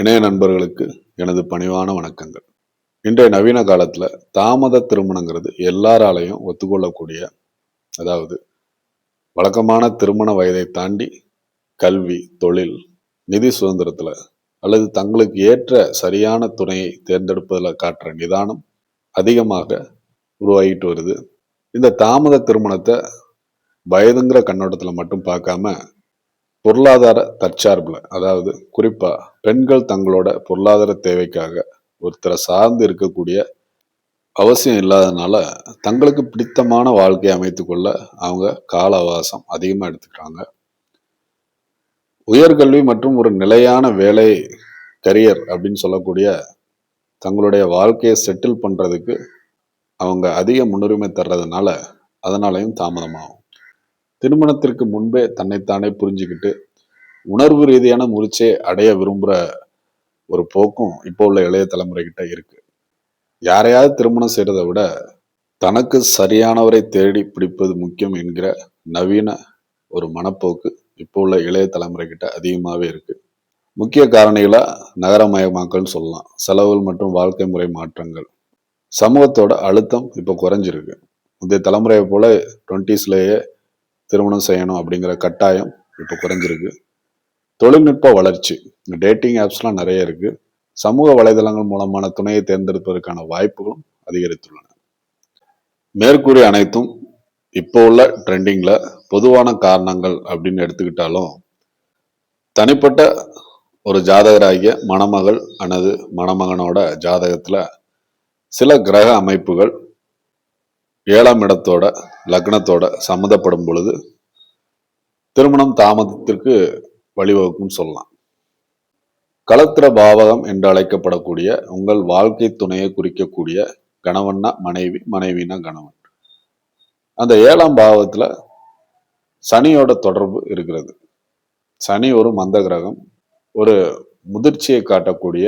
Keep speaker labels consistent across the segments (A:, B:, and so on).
A: இணைய நண்பர்களுக்கு எனது பணிவான வணக்கங்கள். இன்றைய நவீன காலத்தில் தாமத திருமணங்கிறது எல்லாராலையும் ஒத்துக்கொள்ளக்கூடிய அதாவது வழக்கமான திருமண வயதை தாண்டி கல்வி தொழில் நிதி சுதந்திரத்தில் அல்லது தங்களுக்கு ஏற்ற சரியான துணையை தேர்ந்தெடுப்பதில் காட்டுற நிதானம் அதிகமாக உருவாகிட்டு வருது. இந்த தாமத திருமணத்தை வயதுங்கிற கண்ணோட்டத்தில் மட்டும் பார்க்காம பொருளாதார தற்சார்புல அதாவது குறிப்பா பெண்கள் தங்களோட பொருளாதார தேவைக்காக ஒருத்தரை சார்ந்து இருக்கக்கூடிய அவசியம் இல்லாதனால தங்களுக்கு பிடித்தமான வாழ்க்கையை அமைத்துக்கொள்ள அவங்க கால அவகாசம் அதிகமா எடுத்துக்கிறாங்க. உயர்கல்வி மற்றும் ஒரு நிலையான வேலை கரியர் அப்படின்னு சொல்லக்கூடிய தங்களுடைய வாழ்க்கையை செட்டில் பண்றதுக்கு அவங்க அதிக முன்னுரிமை தர்றதுனால அதனாலையும் தாமதமாகும். திருமணத்திற்கு முன்பே தன்னைத்தானே புரிஞ்சுக்கிட்டு உணர்வு ரீதியான முறிச்சே அடைய விரும்புகிற ஒரு போக்கும் இப்போ உள்ள இளைய தலைமுறைகிட்ட இருக்கு. யாரையாவது திருமணம் செய்கிறத விட தனக்கு சரியானவரை தேடி பிடிப்பது முக்கியம் என்கிற நவீன ஒரு மனப்போக்கு இப்போ உள்ள இளைய தலைமுறை கிட்ட அதிகமாகவே இருக்கு. முக்கிய காரணிகளாக நகரமயமாக்கல்னு சொல்லலாம். செலவுகள் மற்றும் வாழ்க்கை முறை மாற்றங்கள். சமூகத்தோட அழுத்தம் இப்போ குறைஞ்சிருக்கு. முந்தைய தலைமுறையை போல டுவெண்ட்டீஸ்லேயே திருமணம் செய்யணும் அப்படிங்கிற கட்டாயம் இப்போ குறைஞ்சிருக்கு. தொழில்நுட்ப வளர்ச்சி. டேட்டிங் ஆப்ஸ்லாம் நிறைய இருக்குது சமூக வலைதளங்கள் மூலமான துணையை தேர்ந்தெடுப்பதற்கான வாய்ப்புகளும் அதிகரித்துள்ளன. மேற்கூறிய அனைத்தும் இப்போ உள்ள ட்ரெண்டிங்கில் பொதுவான காரணங்கள் அப்படின்னு எடுத்துக்கிட்டாலும் தனிப்பட்ட ஒரு ஜாதகராகிய மணமகள் அல்லது மணமகனோட ஜாதகத்தில் சில கிரக அமைப்புகள் ஏழாம் இடத்தோட லக்னத்தோட சம்மந்தப்படும் பொழுது திருமணம் தாமதத்திற்கு வழிவகுக்கும் சொல்லலாம். கலத்திர பாவகம் என்று அழைக்கப்படக்கூடிய உங்கள் வாழ்க்கை துணையை குறிக்கக்கூடிய கணவன்னா மனைவி மனைவினா கணவன். அந்த ஏழாம் பாவத்துல சனியோட தொடர்பு இருக்கிறது. சனி ஒரு மந்த கிரகம் ஒரு முதிர்ச்சியை காட்டக்கூடிய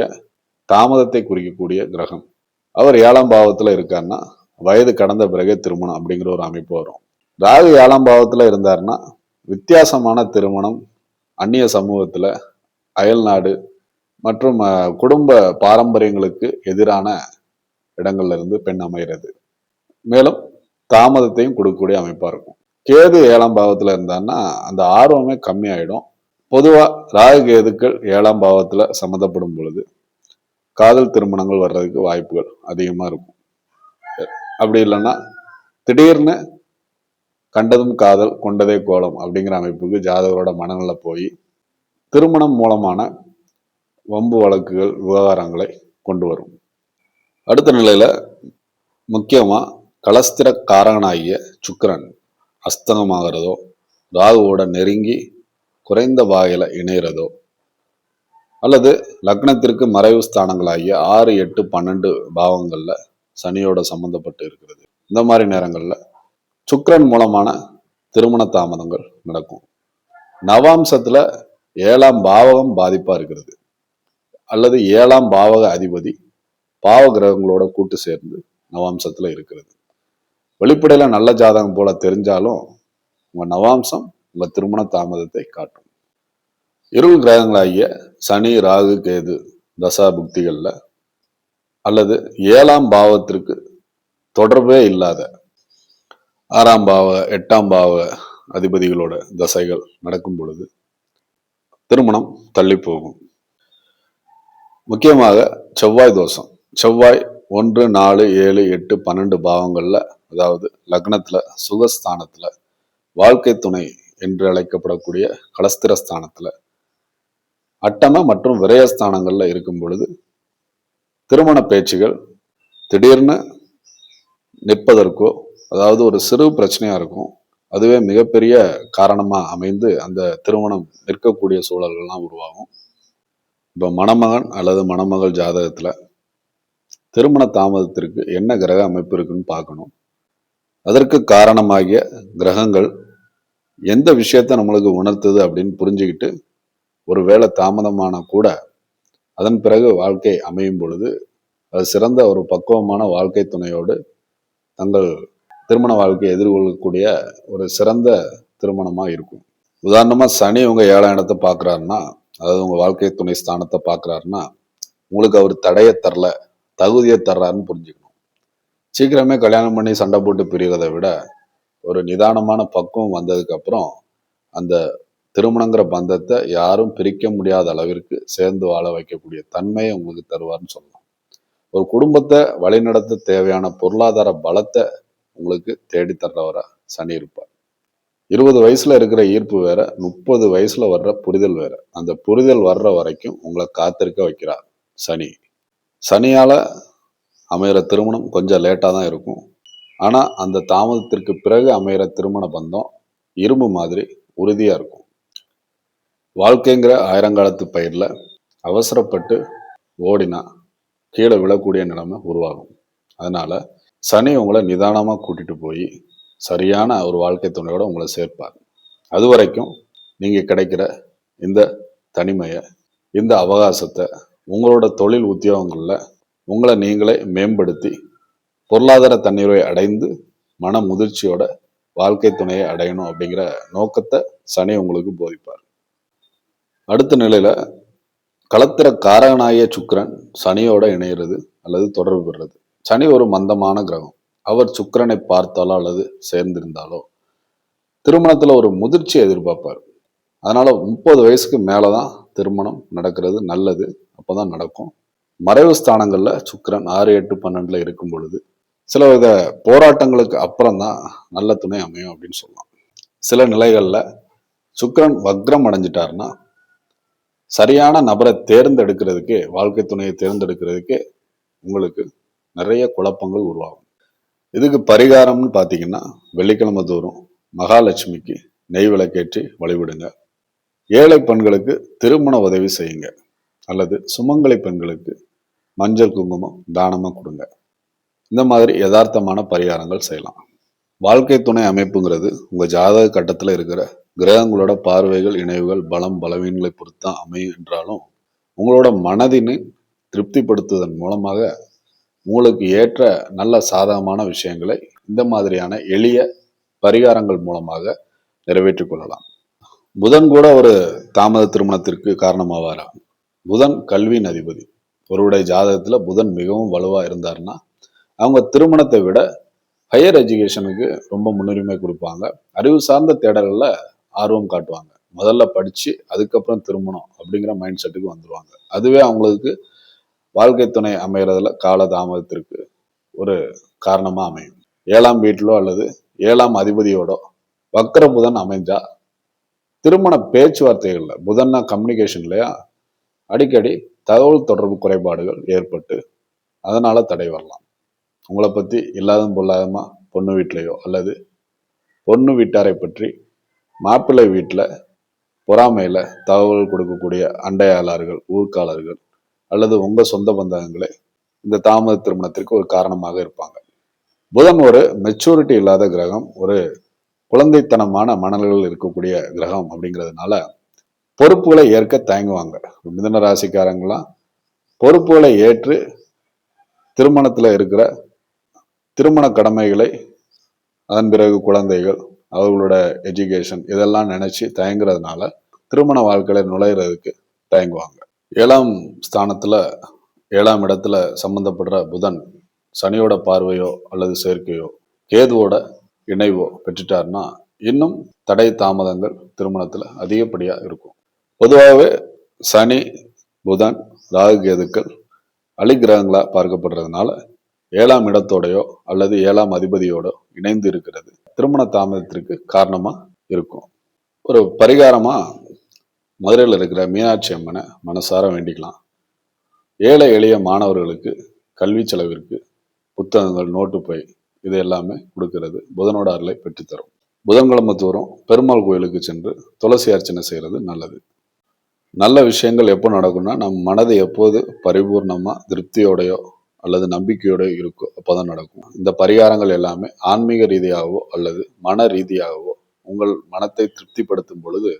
A: தாமதத்தை குறிக்கக்கூடிய கிரகம். அவர் ஏழாம் பாவத்துல இருக்காருன்னா வயது கடந்த பிறகு திருமணம் அப்படிங்கிற ஒரு அமைப்பு வரும். ராகு ஏழாம் பாவத்தில் இருந்தாருன்னா வித்தியாசமான திருமணம் அந்நிய சமூகத்தில் அயல் நாடு மற்றும் குடும்ப பாரம்பரியங்களுக்கு எதிரான இடங்கள்ல இருந்து பெண் அமைகிறது மேலும் தாமதத்தையும் கொடுக்கக்கூடிய அமைப்பாக இருக்கும். கேது ஏழாம் பாவத்தில் இருந்தான்னா அந்த ஆர்வமே கம்மியாயிடும். பொதுவாக ராகு கேதுக்கள் ஏழாம் பாவத்தில் சம்மந்தப்படும் பொழுது காதல் திருமணங்கள் வர்றதுக்கு வாய்ப்புகள் அதிகமாக இருக்கும். அப்படி இல்லைன்னா திடீர்னு கண்டதும் காதல் கொண்டதே கோலம் அப்படிங்கிற அமைப்புக்கு ஜாதகரோட மனநிலை போய் திருமணம் மூலமான வம்பு வழக்குகள் விவகாரங்களை கொண்டு வரும். அடுத்த நிலையில் முக்கியமாக கலஸ்திர காரகனாகிய சுக்கரன் அஸ்தங்கமாகிறதோ ராகுவோட நெருங்கி குறைந்த வாயில இணைகிறதோ அல்லது லக்னத்திற்கு மறைவு ஸ்தானங்களாகிய ஆறு எட்டு பன்னெண்டு பாவங்களில் சனியோட சம்பந்தப்பட்டு இருக்கிறது. இந்த மாதிரி நேரங்களில் சுக்கரன் மூலமான திருமண தாமதங்கள் நடக்கும். நவாம்சத்துல ஏழாம் பாவகம் பாதிப்பா இருக்கிறது. அல்லது ஏழாம் பாவக அதிபதி பாவ கிரகங்களோட கூட்டு சேர்ந்து நவாம்சத்துல இருக்கிறது. வெளிப்படையில நல்ல ஜாதகம் போல தெரிஞ்சாலும் உங்க நவாம்சம் உங்க திருமண தாமதத்தை காட்டும். இருள் கிரகங்களாகிய சனி ராகு கேது தசா புக்திகளில் அல்லது ஏழாம் பாவத்திற்கு தொடர்பே இல்லாத ஆறாம் பாவ எட்டாம் பாவ அதிபதிகளோட தசைகள் நடக்கும் பொழுது திருமணம் தள்ளி போகும். முக்கியமாக செவ்வாய் தோஷம். செவ்வாய் ஒன்று நாலு ஏழு எட்டு பன்னெண்டு பாவங்களில் அதாவது லக்னத்தில் சுகஸ்தானத்தில் வாழ்க்கை துணை என்று அழைக்கப்படக்கூடிய கலஸ்திரஸ்தானத்தில் அட்டம மற்றும் விரயஸ்தானங்களில் இருக்கும் பொழுது திருமண பேச்சுகள் திடீர்னு நிற்பதற்கோ அதாவது ஒரு சிறு பிரச்சனையாக இருக்கும் அதுவே மிகப்பெரிய காரணமாக அமைந்து அந்த திருமணம் நிற்கக்கூடிய சூழல்கள்லாம் உருவாகும். இப்போ மணமகன் அல்லது மணமகள் ஜாதகத்தில் திருமண தாமதத்திற்கு என்ன கிரக அமைப்பு இருக்குன்னு பார்க்கணும். அதற்கு காரணமாகிய கிரகங்கள் எந்த விஷயத்த நம்மளுக்கு உணர்த்துது அப்படின்னு புரிஞ்சுக்கிட்டு ஒருவேளை தாமதமான கூட அதன் பிறகு வாழ்க்கை அமையும் பொழுது அது சிறந்த ஒரு பக்குவமான வாழ்க்கை துணையோடு தங்கள் திருமண வாழ்க்கையை எதிர்கொள்ளக்கூடிய ஒரு சிறந்த திருமணமாக இருக்கும். உதாரணமாக சனி உங்கள் ஏழாம் இடத்தை பார்க்குறாருன்னா அதாவது உங்கள் வாழ்க்கை துணை ஸ்தானத்தை பார்க்குறாருன்னா உங்களுக்கு அவர் தடையை தரல தகுதியை தர்றாருன்னு புரிஞ்சுக்கணும். சீக்கிரமே கல்யாணம் பண்ணி சண்டை போட்டு பிரிகிறத விட ஒரு நிதானமான பக்குவம் வந்ததுக்கப்புறம் அந்த திருமணங்கிற பந்தத்தை யாரும் பிரிக்க முடியாத அளவிற்கு சேர்ந்து வாழ வைக்கக்கூடிய தன்மையை உங்களுக்கு தருவார்னு சொல்லலாம். ஒரு குடும்பத்தை வழிநடத்த தேவையான பொருளாதார பலத்தை உங்களுக்கு தேடித்தர்றவரா சனி இருப்பார். இருபது வயசுல இருக்கிற ஈர்ப்பு வேற முப்பது வயசுல வர்ற புரிதல் வேற. அந்த புரிதல் வர்ற வரைக்கும் உங்களை காத்திருக்க வைக்கிறார் சனி. சனியால அமையிற திருமணம் கொஞ்சம் லேட்டாக தான் இருக்கும். ஆனால் அந்த தாமதத்திற்கு பிறகு அமையிற திருமண பந்தம் இரும்பு மாதிரி உறுதியாக இருக்கும். வாழ்க்கைங்கிற ஆயிரங்காலத்து பயிரில் அவசரப்பட்டு ஓடினா கீழே விழக்கூடிய நிலைமை உருவாகும். அதனால் சனி உங்களை நிதானமாக கூட்டிகிட்டு போய் சரியான ஒரு வாழ்க்கை துணையோட உங்களை சேர்ப்பார். அது வரைக்கும் நீங்கள் கிடைக்கிற இந்த தனிமையை இந்த அவகாசத்தை உங்களோட தொழில் உத்தியோகங்களில் உங்களை நீங்களே மேம்படுத்தி பொருளாதார தண்ணீரை அடைந்து மன முதிர்ச்சியோட வாழ்க்கை துணையை அடையணும் அப்படிங்கிற நோக்கத்தை சனி உங்களுக்கு போதிப்பார். அடுத்த நிலையில களத்திர காரகனாய சுக்கரன் சனியோட இணையிறது அல்லது தொடர்பு பெறுறது. சனி ஒரு மந்தமான கிரகம். அவர் சுக்கிரனை பார்த்தாலோ அல்லது சேர்ந்திருந்தாலோ திருமணத்துல ஒரு முதிர்ச்சி எதிர்பார்ப்பார். அதனால முப்பது வயசுக்கு மேலதான் திருமணம் நடக்கிறது நல்லது. அப்பதான் நடக்கும். மறைவு ஸ்தானங்களில் சுக்கரன் ஆறு எட்டு பன்னெண்டுல இருக்கும் பொழுது சில வித போராட்டங்களுக்கு அப்புறம் தான் நல்ல துணை அமையும் அப்படின்னு சொல்லலாம். சில நிலைகளில் சுக்கரன் வக்ரம் அடைஞ்சிட்டாருன்னா சரியான நபரை தேர்ந்தெடுக்கிறதுக்கு வாழ்க்கை துணையை தேர்ந்தெடுக்கிறதுக்கு உங்களுக்கு நிறைய குழப்பங்கள் உருவாகும். இதுக்கு பரிகாரம்னு பார்த்தீங்கன்னா வெள்ளிக்கிழமை தோறும் மகாலட்சுமிக்கு நெய் விளக்கேற்றி வழிவிடுங்க ஏழை பெண்களுக்கு திருமண உதவி செய்யுங்க. அல்லது சுமங்கலை பெண்களுக்கு மஞ்சள் குங்குமம் தானமாக கொடுங்க. இந்த மாதிரி யதார்த்தமான பரிகாரங்கள் செய்யலாம். வாழ்க்கை துணை அமைப்புங்கிறது உங்கள் ஜாதக கட்டத்தில் இருக்கிற கிரகங்களோட பார்வைகள் இணைவுகள் பலம் பலவீனங்களை பொறுத்தான் அமையும் என்றாலும் உங்களோட மனதினை திருப்திப்படுத்துவதன் மூலமாக உங்களுக்கு ஏற்ற நல்ல சாதகமான விஷயங்களை இந்த மாதிரியான எளிய பரிகாரங்கள் மூலமாக நிறைவேற்றிக் கொள்ளலாம். புதன் கூட ஒரு தாமத திருமணத்திற்கு காரணமாவாரா? புதன் கல்வியின் அதிபதி. ஒருவருடைய ஜாதகத்துல புதன் மிகவும் வலுவாக இருந்தாருன்னா அவங்க திருமணத்தை விட ஹையர் எஜுகேஷனுக்கு ரொம்ப முன்னுரிமை கொடுப்பாங்க. அறிவு சார்ந்த தேடலில் ஆர்வம் காட்டுவாங்க. முதல்ல படிச்சு அதுக்கப்புறம் திருமணம் அப்படிங்கிற மைண்ட் செட்டுக்கு வந்துடுவாங்க அதுவே அவங்களுக்கு வாழ்க்கை துணை அமைகிறதுல கால தாமதத்திற்கு ஒரு காரணமா அமையும். ஏழாம் வீட்டிலோ அல்லது ஏழாம் அதிபதியோட வக்கர புதன் அமைஞ்சா திருமண பேச்சுவார்த்தைகள்ல புதன்னா கம்யூனிகேஷன் இல்லையா? அடிக்கடி தகவல் தொடர்பு குறைபாடுகள் ஏற்பட்டு அதனால தடை வரலாம். உங்களை பத்தி இல்லாதும் பொல்லாதமா பொண்ணு வீட்டிலையோ அல்லது பொண்ணு வீட்டாரை பற்றி மாப்பிள்ளை வீட்டில் பொறாமையில் தகவல் கொடுக்கக்கூடிய அண்டையாளர்கள் ஊர்க்காளர்கள் அல்லது உங்கள் சொந்த பந்தங்களே இந்த தாமத திருமணத்திற்கு ஒரு காரணமாக இருப்பாங்க. புதன் ஒரு மெச்சூரிட்டி இல்லாத கிரகம் ஒரு குழந்தைத்தனமான மணல்கள் இருக்கக்கூடிய கிரகம் அப்படிங்கிறதுனால பொறுப்புகளை ஏற்க தயங்குவாங்க. மிதன ராசிக்காரங்களாம் பொறுப்புகளை ஏற்று திருமணத்தில் இருக்கிற திருமண கடமைகளை அதன் பிறகு குழந்தைகள் அவர்களோட எஜுகேஷன் இதெல்லாம் நினைச்சு தயங்குறதுனால திருமண வாழ்க்கையில நுழையிறதுக்கு தயங்குவாங்க. ஏழாம் ஸ்தானத்துல ஏழாம் இடத்துல சம்பந்தப்படுற புதன் சனியோட பார்வையோ அல்லது சேர்க்கையோ கேதுவோட இணைவோ பெற்றுட்டாருன்னா இன்னும் தடை தாமதங்கள் திருமணத்துல அதிகப்படியா இருக்கும். பொதுவாகவே சனி புதன் ராகு கேதுக்கள் அலிகிரகங்களா பார்க்கப்படுறதுனால ஏழாம் இடத்தோடையோ அல்லது ஏழாம் அதிபதியோடோ இணைந்து இருக்கிறது. திருமண தாமதத்திற்கு காரணமாக இருக்கும். ஒரு பரிகாரமாக மதுரையில் இருக்கிற மீனாட்சி அம்மனை மனசார வேண்டிக்கலாம். ஏழை எளிய மாணவர்களுக்கு கல்வி செலவிற்கு புத்தகங்கள் நோட்டு பை இது எல்லாமே கொடுக்கிறது. புதனோட அருளை பெற்றுத்தரும். புதன்கிழமை தோறும் பெருமாள் கோயிலுக்கு சென்று துளசி அர்ச்சனை செய்கிறது நல்லது. நல்ல விஷயங்கள் எப்போ நடக்கும்னா நம் மனதை எப்போது பரிபூர்ணமாக திருப்தியோடையோ அல்லது நம்பிக்கையோட இருக்கோ அப்போதான் நடக்கும். இந்த பரிகாரங்கள் எல்லாமே ஆன்மீக ரீதியாகவோ அல்லது மன ரீதியாகவோ உங்கள் மனத்தை திருப்திப்படுத்தும் பொழுது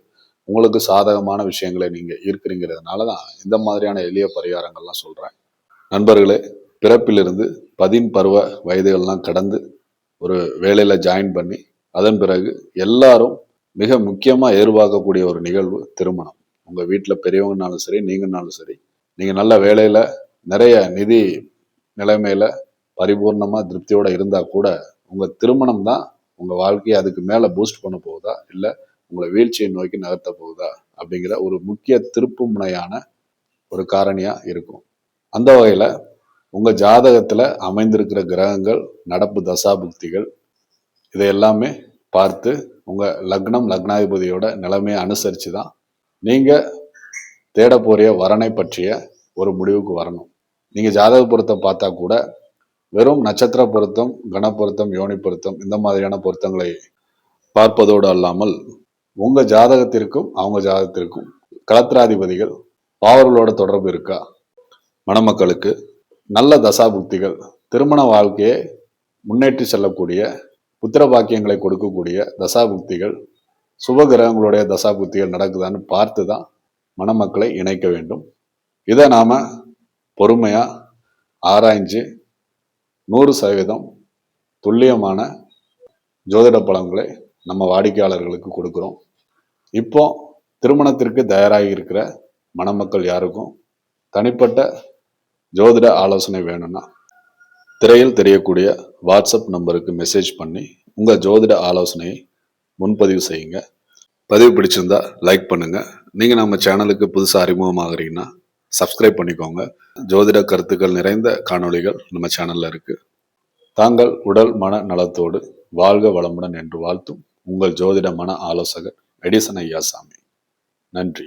A: உங்களுக்கு சாதகமான விஷயங்களை நீங்கள் ஈர்க்கிறீங்கிறதுனால தான் இந்த மாதிரியான எளிய பரிகாரங்கள்லாம் சொல்கிறேன் நண்பர்களே பிறப்பிலிருந்து பதின் பருவ வயதுகள்லாம் கடந்து ஒரு வேலையில் ஜாயின் பண்ணி அதன் பிறகு எல்லாரும் மிக முக்கியமாக எதிர்பார்க்கக்கூடிய ஒரு நிகழ்வு திருமணம். உங்கள் வீட்டில் பெரியவங்கனாலும் சரி நீங்கனாலும் சரி நீங்கள் நல்ல வேலையில் நிறைய நிதி நிலைமையில பரிபூர்ணமா திருப்தியோட இருந்தா கூட உங்க திருமணம் தான் உங்க வாழ்க்கையை அதுக்கு மேல பூஸ்ட் பண்ண போகுதா? இல்ல உங்களை வீழ்ச்சியை நோக்கி நகர்த்த போகுதா? அப்படிங்கிற ஒரு முக்கிய திருப்பு முனையான ஒரு காரணியா இருக்கும். அந்த வகையில உங்க ஜாதகத்துல அமைந்திருக்கிற கிரகங்கள் நடப்பு தசாபுக்திகள் இதை எல்லாமே பார்த்து உங்க லக்னம் லக்னாதிபதியோட நிலைமையை அனுசரித்து தான் நீங்க தேட போறிய வரனை பற்றிய ஒரு முடிவுக்கு வரணும். நீங்கள் ஜாதக பொருத்தம் பார்த்தா கூட வெறும் நட்சத்திர பொருத்தம் கணபருத்தம் யோனி பொருத்தம் இந்த மாதிரியான பொருத்தங்களை பார்ப்பதோடு அல்லாமல் உங்கள் ஜாதகத்திற்கும் அவங்க ஜாதகத்திற்கும் கலத்திராதிபதிகள் பாவர்களோட தொடர்பு இருக்கா? மணமக்களுக்கு நல்ல தசாபுக்திகள் திருமண வாழ்க்கையை முன்னேற்றி செல்லக்கூடிய புத்திர பாக்கியங்களை கொடுக்கக்கூடிய தசாபுக்திகள் சுபகிரகங்களுடைய தசாபுக்திகள் நடக்குதான்னு பார்த்து தான் மணமக்களை இணைக்க வேண்டும். இதை நாம் பொறுமையாக ஆராய்ஞ்சு நூறு சதவீதம் துல்லியமான ஜோதிட பலன்களை நம்ம வாடிக்கையாளர்களுக்கு கொடுக்குறோம். இப்போ திருமணத்திற்கு தயாராகி இருக்கிற மணமக்கள் யாருக்கும் தனிப்பட்ட ஜோதிட ஆலோசனை வேணும்னா திரையில் தெரியக்கூடிய வாட்ஸ்அப் நம்பருக்கு மெசேஜ் பண்ணி உங்கள் ஜோதிட ஆலோசனையை முன்பதிவு செய்யுங்க. பதிவு பிடிச்சிருந்தா லைக் பண்ணுங்கள் நீங்கள் நம்ம சேனலுக்கு புதுசாக அறிமுகமாகறீங்கன்னா சப்ஸ்கிரைப் பண்ணிக்கோங்க. ஜோதிட கருத்துக்கள் நிறைந்த காணொளிகள் நம்ம சேனல்ல இருக்கு. தாங்கள் உடல் மன நலத்தோடு வாழ்க வளமுடன் என்று வாழ்த்தும் உங்கள் ஜோதிட மன ஆலோசகர் எடிசன் ஐயாசாமி. நன்றி.